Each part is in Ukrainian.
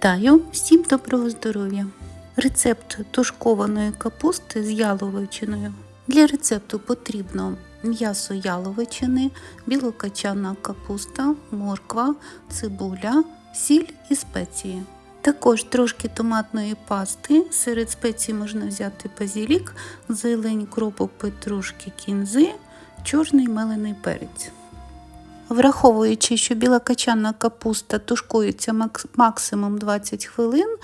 Вітаю! Всім доброго здоров'я! Рецепт тушкованої капусти з яловичиною. Для рецепту потрібно м'ясо яловичини, білокачана капуста, морква, цибуля, сіль і спеції. Також трошки томатної пасти. Серед спецій можна взяти базілік, зелень, кропу, петрушки, кінзи, чорний мелений перець. Враховуючи, що білокачанна капуста тушкується максимум 20 хвилин,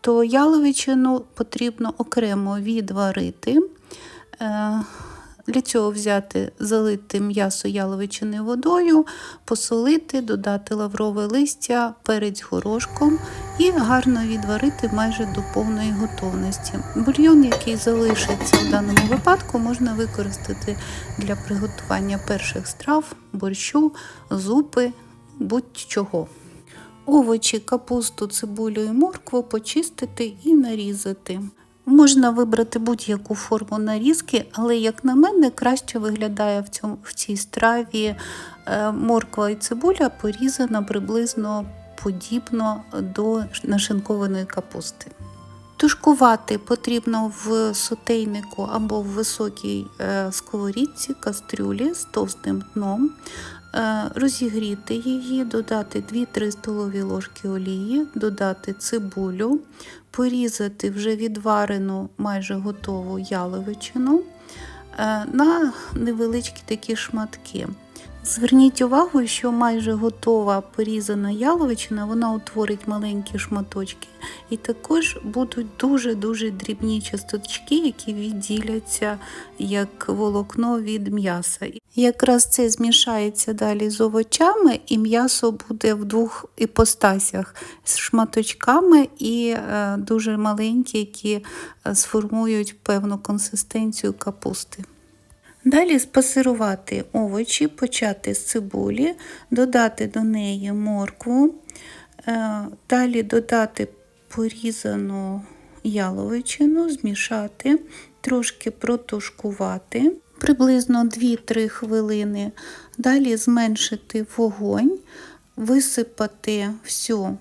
то яловичину потрібно окремо відварити. Для цього взяти, залити м'ясо яловичини водою, посолити, додати лаврове листя, перець горошком і гарно відварити майже до повної готовності. Бульйон, який залишиться в даному випадку, можна використати для приготування перших страв, борщу, зупи, будь-чого. Овочі, капусту, цибулю і моркву почистити і нарізати. Можна вибрати будь-яку форму нарізки, але, як на мене, краще виглядає в, цьому, в цій страві е, морква і цибуля порізана приблизно подібно до нашинкованої капусти. Тушкувати потрібно в сотейнику або в високій е, сковорідці, кастрюлі з товстим дном. Е, Розігріти її, додати 2-3 столові ложки олії, додати цибулю, порізати вже відварену майже готову яловичину е, на невеличкі такі шматки. Зверніть увагу, що майже готова порізана яловичина, вона утворить маленькі шматочки, і також будуть дуже-дуже дрібні часточки, які відділяться як волокно від м'яса. Якраз це змішається далі з овочами, і м'ясо буде в двох іпостасях з шматочками і е, дуже маленькі, які е, сформують певну консистенцію капусти. Далі спасирувати овочі, почати з цибулі, додати до неї моркву, е, далі додати порізану яловичину, змішати, трошки протушкувати, приблизно 2-3 хвилини. Далі зменшити вогонь, висипати всю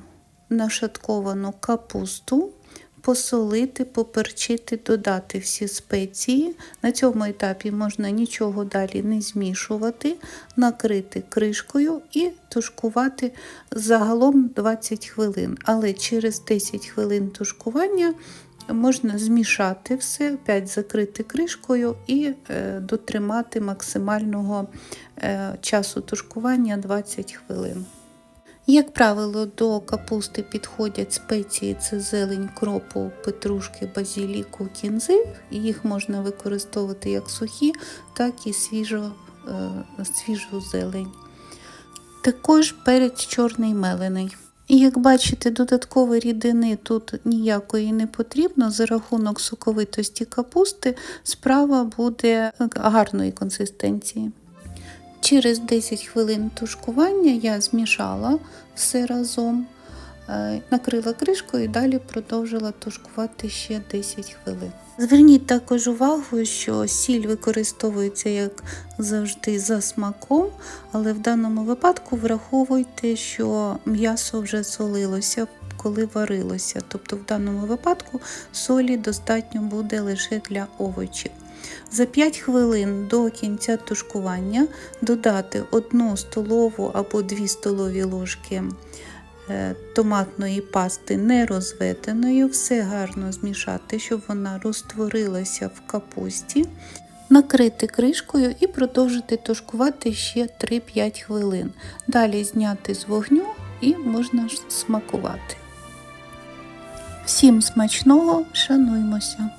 нашатковану капусту посолити, поперчити, додати всі спеції. На цьому етапі можна нічого далі не змішувати, накрити кришкою і тушкувати загалом 20 хвилин. Але через 10 хвилин тушкування можна змішати все, опять закрити кришкою і е, дотримати максимального е, часу тушкування 20 хвилин. Як правило, до капусти підходять спеції це зелень, кропу, петрушки, базіліку, кінзи. Їх можна використовувати як сухі, так і свіжо, е, свіжу зелень. Також перець чорний мелений. І як бачите, додаткової рідини тут ніякої не потрібно. За рахунок соковитості капусти справа буде гарної консистенції. Через 10 хвилин тушкування я змішала все разом, накрила кришкою і далі продовжила тушкувати ще 10 хвилин. Зверніть також увагу, що сіль використовується, як завжди, за смаком, але в даному випадку враховуйте, що м'ясо вже солилося, коли варилося. Тобто, в даному випадку солі достатньо буде лише для овочів. За 5 хвилин до кінця тушкування додати 1 столову або 2 столові ложки е, томатної пасти нерозведеної, все гарно змішати, щоб вона розтворилася в капусті, накрити кришкою і продовжити тушкувати ще 3-5 хвилин. Далі зняти з вогню і можна смакувати. Всім смачного, шануймося!